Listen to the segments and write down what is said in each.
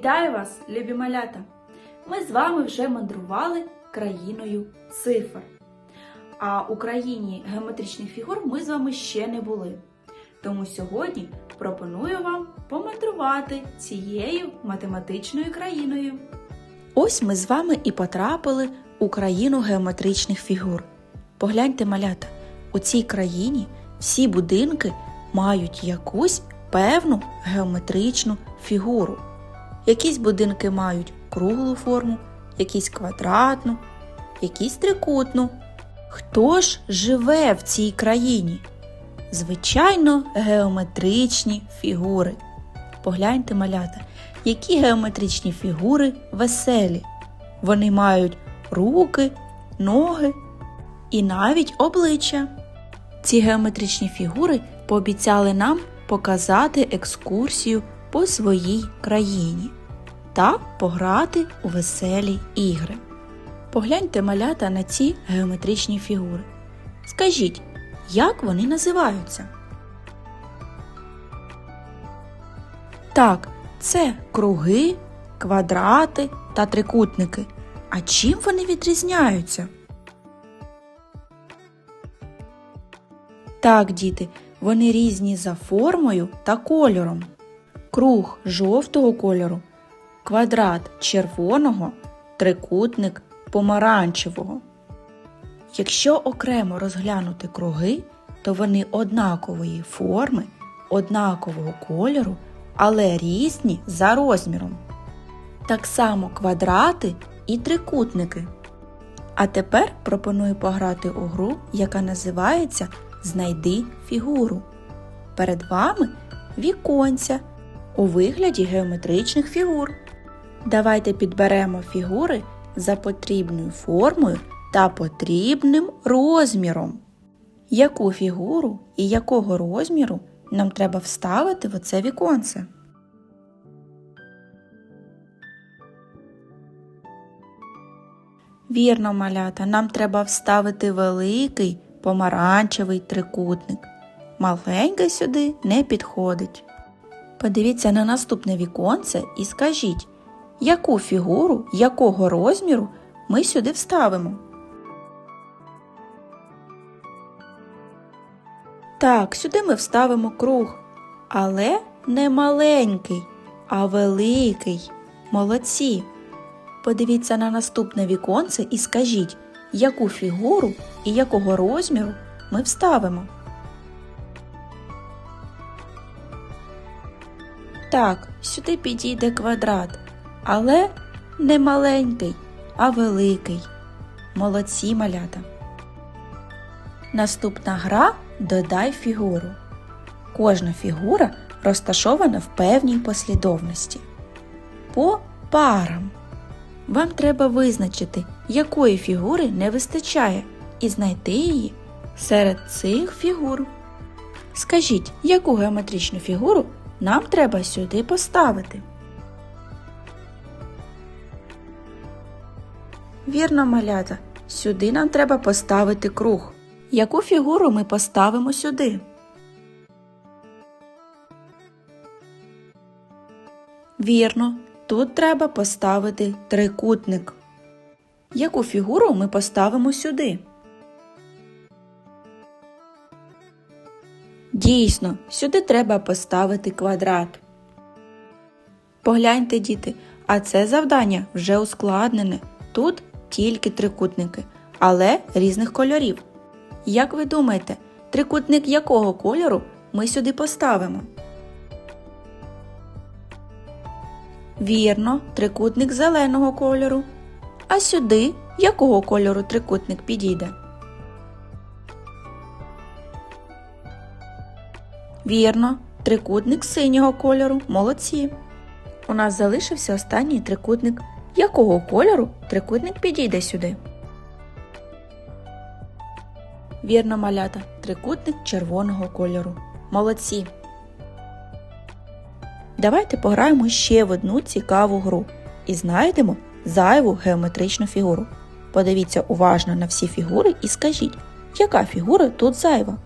Вітаю вас, любі малята! Ми з вами вже мандрували країною цифр. А у країні геометричних фігур ми з вами ще не були. Тому сьогодні пропоную вам помандрувати цією математичною країною. Ось ми з вами і потрапили у країну геометричних фігур. Погляньте, малята, у цій країні всі будинки мають якусь певну геометричну фігуру. Якісь будинки мають круглу форму, якісь квадратну, якісь трикутну. Хто ж живе в цій країні? Звичайно, геометричні фігури. Погляньте, малята, які геометричні фігури веселі. Вони мають руки, ноги і навіть обличчя. Ці геометричні фігури пообіцяли нам показати екскурсію по своїй країні та пограти у веселі ігри. Погляньте малята на ці геометричні фігури. Скажіть, як вони називаються? Так, це круги, квадрати та трикутники. А чим вони відрізняються? Так, діти, вони різні за формою та кольором. Круг жовтого кольору, квадрат червоного, трикутник помаранчевого. Якщо окремо розглянути круги, то вони однакової форми, однакового кольору, але різні за розміром. Так само квадрати і трикутники. А тепер пропоную пограти у гру, яка називається Знайди фігуру. Перед вами віконця у вигляді геометричних фігур. Давайте підберемо фігури за потрібною формою та потрібним розміром. Яку фігуру і якого розміру нам треба вставити в оце віконце? Вірно, малята, нам треба вставити великий помаранчевий трикутник. Маленький сюди не підходить. Подивіться на наступне віконце і скажіть, яку фігуру якого розміру ми сюди вставимо. Так, сюди ми вставимо круг, але не маленький, а великий. Молодці. Подивіться на наступне віконце і скажіть, яку фігуру і якого розміру ми вставимо. Так, сюди підійде квадрат, але не маленький, а великий. Молодці малята. Наступна гра додай фігуру. Кожна фігура розташована в певній послідовності. По парам. Вам треба визначити, якої фігури не вистачає, і знайти її серед цих фігур. Скажіть, яку геометричну фігуру нам треба сюди поставити? Вірно, малята, сюди нам треба поставити круг. Яку фігуру ми поставимо сюди? Вірно, тут треба поставити трикутник. Яку фігуру ми поставимо сюди? Дійсно, сюди треба поставити квадрат. Погляньте, діти, а це завдання вже ускладнене. Тут тільки трикутники, але різних кольорів. Як ви думаєте, трикутник якого кольору ми сюди поставимо? Вірно, трикутник зеленого кольору. А сюди якого кольору трикутник підійде? Вірно, трикутник синього кольору. Молодці. У нас залишився останній трикутник. Якого кольору трикутник підійде сюди? Вірно, малята, трикутник червоного кольору. Молодці. Давайте пограємо ще в одну цікаву гру і знайдемо зайву геометричну фігуру. Подивіться уважно на всі фігури і скажіть, яка фігура тут зайва?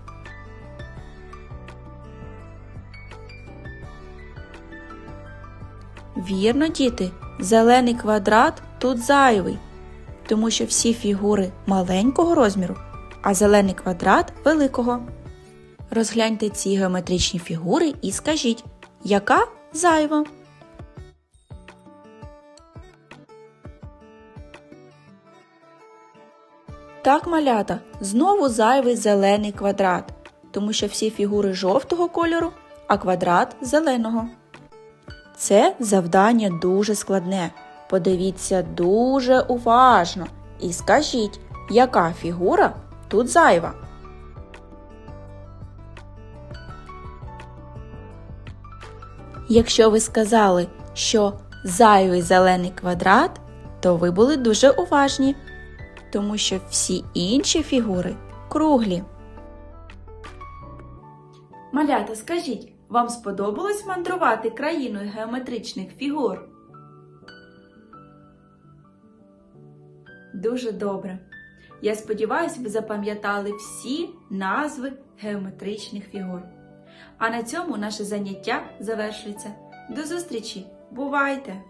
Вірно, діти, зелений квадрат тут зайвий, тому що всі фігури маленького розміру, а зелений квадрат великого. Розгляньте ці геометричні фігури і скажіть, яка зайва? Так, малята, знову зайвий зелений квадрат, тому що всі фігури жовтого кольору, а квадрат зеленого. Це завдання дуже складне. Подивіться дуже уважно і скажіть, яка фігура тут зайва. Якщо ви сказали, що зайвий зелений квадрат, то ви були дуже уважні, тому що всі інші фігури круглі. Малята, скажіть, вам сподобалось мандрувати країною геометричних фігур? Дуже добре. Я сподіваюся, ви запам'ятали всі назви геометричних фігур. А на цьому наше заняття завершується. До зустрічі! Бувайте!